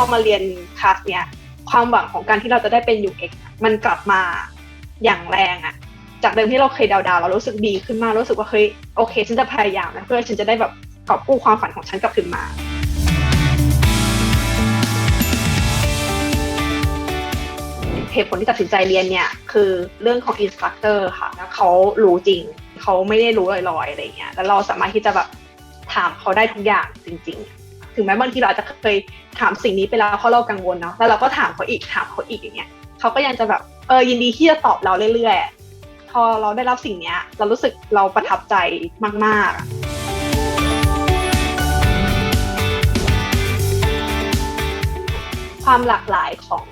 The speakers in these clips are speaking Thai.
อมาเรียนคลาสเนี้ยความหวังของการที่เราจะได้เป็น UX มันกลับมาอย่างแรงอะจากเดิมที่เราเคยดาวๆเรารู้สึกดีขึ้นมากรู้สึกว่าเฮ้ยโอเค ฉันจะพยายามนะเพื่อฉันจะได้แบบกอบกู้ความฝันของฉันกลับคืนมาเหตุผลที่ตัดสินใจเรียนเนี่ย คือเรื่องของอินสตรัคเตอร์ค่ะแล้วเขารู้จริง เขาไม่ได้รู้ลอยๆอะไรเงี้ยแล้วเราสามารถที่จะแบบถามเขาได้ทุกอย่างจริง ๆ ถึงแม้บางทีเราอาจจะเคยถามสิ่งนี้ไปแล้วเพราะเรากังวลเนาะแล้วเราก็ถามเขาอีกถามเขาอีกอย่างเงี้ยเขาก็ยังจะแบบเออยินดีที่จะตอบเราเรื่อยๆ พอเราได้รับสิ่งเนี้ย เรารู้สึกเราประทับใจมากๆความหลากหลายของ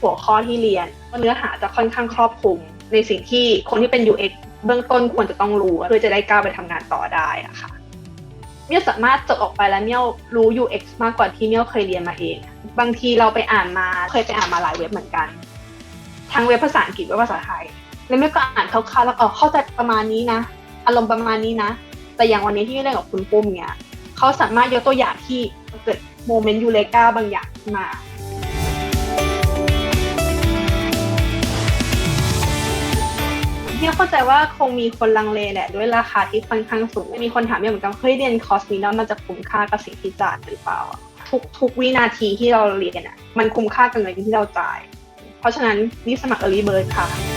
หัวข้อที่เรียนเนื้อหาจะค่อนข้างครอบคลุม ในสิ่งที่คนที่เป็น UX เบื้องต้นควรจะต้องรู้เพื่อจะได้ก้าวไปทำงานต่อได้อะค่ะ เมี่ยวสามารถจบออกไปแล้วเมี่ยวรู้ UX มากกว่าที่เมี่ยวเคยเรียนมาเอง บางทีเราไปอ่านมาเคยไปอ่านมาหลายเว็บเหมือนกัน ทั้งเว็บภาษาอังกฤษเว็บภาษาไทย แล้วเมี่ยวก็อ่านคร่าวๆแล้วอ๋อเข้าใจประมาณนี้นะ อารมณ์ประมาณนี้นะ แต่อย่างวันนี้ที่เล่นกับคุณปุ้มเนี่ยเขาสามารถยกตัวอย่างที่เกิดโมเมนต์ยูเลกาบางอย่างมา เนี่ยเข้าใจว่าคงมีคนลังเลแหละด้วยราคาที่ค่อนข้างสูง มีคนถามอย่างเหมือนกันเฮ้ยเรียนคอร์สนี้แล้วมันจะคุ้มค่ากับสิ่งที่จ่ายหรือเปล่าทุกทุกวินาทีที่เราเรียนอะมันคุ้มค่ากับเงินที่เราจ่าย เพราะฉะนั้นรีบสมัคร early bird ค่ะ